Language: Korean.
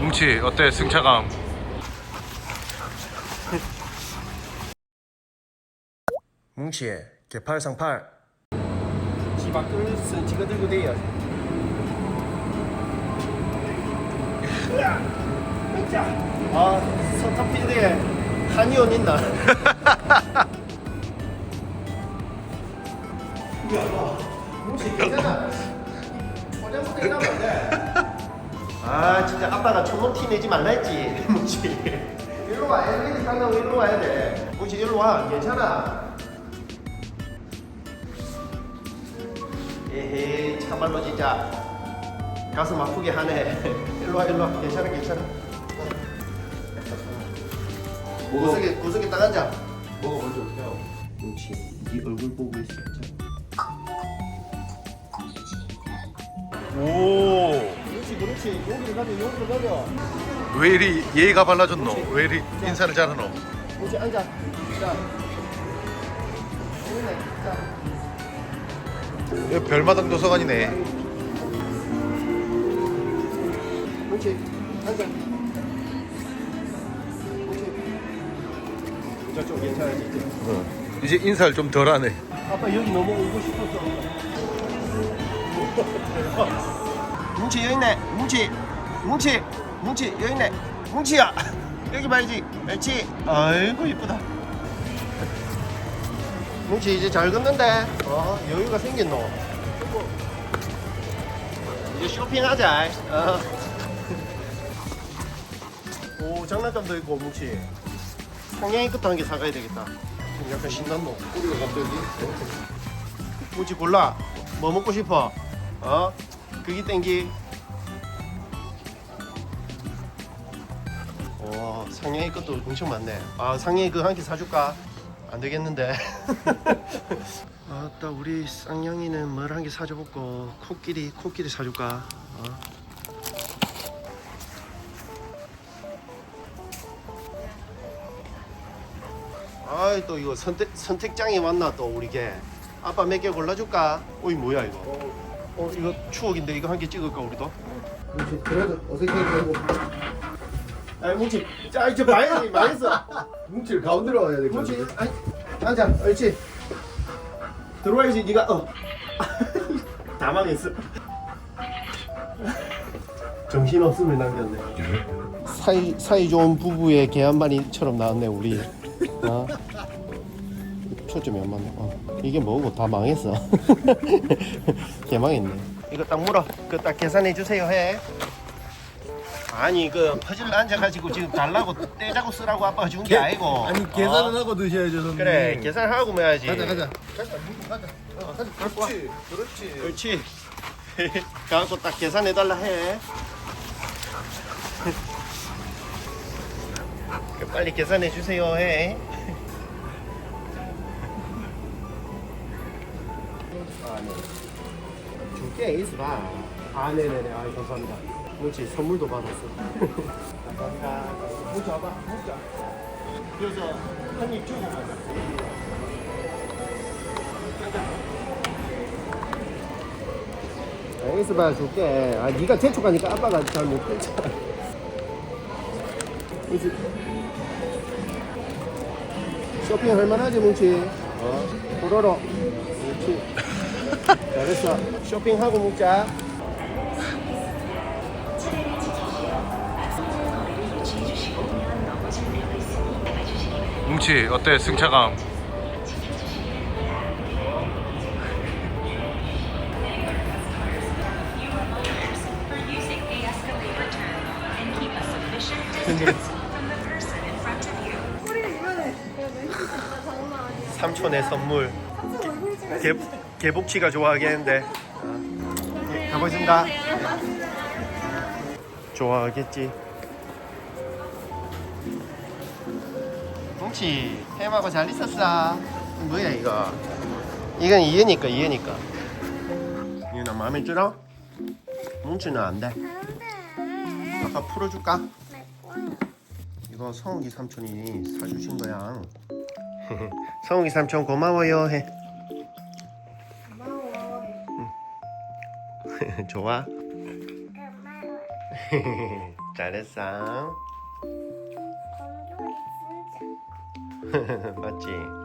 뭉치 어때 승차감? 뭉치의 개팔상팔. 지 밖을 쓴 지가 들고 대야 아 서탑필드에 한이 옷 있나 혹시 괜찮아? 화장품 이나면 안돼 아 진짜 아빠가 촌놈 티 내지 말라 했지. 뭉치 일로 와 엘리베이터 타고 일로 와야 돼. 뭉치 일로 와. 괜찮아. 에헤이 참말로 진짜. 가슴 아프게 하네. 일로 와 일로 와. 괜찮아 괜찮아. 구석에 구석에 딱 앉아. 뭐가 먼저 어때요? 그렇지. 네 얼굴 보고 있어. 오! 왜 이리 예의가 발라졌노? 왜 이리 인사를 잘하노? 그렇지 앉아 자자 여기 별마당 도서관이네 그렇지 앉아 그렇지 저쪽 괜찮아지 이제 어. 이제 인사를 좀 덜하네 아빠 여기 너무 오고 싶었어. 뭉치 여기 있네. 뭉치, 뭉치, 뭉치 여기 있네. 뭉치야 여기 봐야지. 그렇지. 아이고 이쁘다. 뭉치 이제 잘 걷는데. 어 여유가 생겼노. 이제 쇼핑하자. 어. 오 장난감도 있고 뭉치. 상냥이 끝도 한개 사가야 되겠다. 약간 신났노. 우리가 갑자기 뭐지 골라 뭐 먹고 싶어 어 그기 땡기 와 상냥이 것도 엄청 많네 아 상냥이 그거 한개 사줄까 안 되겠는데 아따 우리 쌍냥이는 뭘 한 개 사줘볼까 코끼리 코끼리 사줄까 어? 아이 또 이거 선택 선택장이 왔나 또 우리 개 아빠 몇 개 골라줄까? 어이 뭐야 이거? 어 이거 추억인데 이거 한 개 찍을까 우리도? 그렇지. 그래도 어색해지고 아이 뭉치. 자 이제 많이 망했어. 뭉치를 가운데로 와야 돼. 뭉치 아이 앉아. 옳지. 들어와야지 네가. 어다 망했어. 정신 없음을 남겼네. 사이 사이 좋은 부부의 개한 마리처럼 나왔네 우리. 어? 초점이 안 맞네 어. 이게 뭐고 다 망했어. 개 망했네. 이거 딱 물어. 그딱 계산해 주세요 해 아니 그 퍼즐 앉아가지고 지금 달라고 떼자고 쓰라고 아빠가 준 게 아니고 아니 계산은 어? 하고 드셔야죠, 선생님. 그래 계산하고 먹어야지 가자, 가자. 가자, 가자. 어, 가자. 그렇지, 그렇지. 그렇지 가갖고 딱 계산해달라 해그 빨리 계산해 주세요 해 아, 네. 줄게 있어봐 아 네네네. 아 감사합니다. 그렇지 선물도 받았어 감사합니다 뭉치 와봐 뭉치 여기서 한입 주고 가자 알겠어 봐 줄게. 아 네가 재촉하니까 아빠가 잘 못했잖아 그렇지 쇼핑 할만하지 뭉치? 어? 보러러 그렇지. 잘했어. 쇼핑하고 먹자 진짜 장난 아니야. 삼촌의 선물. 개, 개복치가 좋아하겠는데 어. 가보겠습니다 좋아하겠지 뭉치 햄하고 잘 있었어? 뭐야 이거? 이건 이해니까 이해니까. 이거 마음에 들어? 뭉치는 안 돼. 아빠 풀어줄까? 이거 성욱이 삼촌이 사주신 거야. 성욱이 삼촌 고마워요. 해. 고마워. 좋아? 잘했어. 감동이 진짜. 맞지?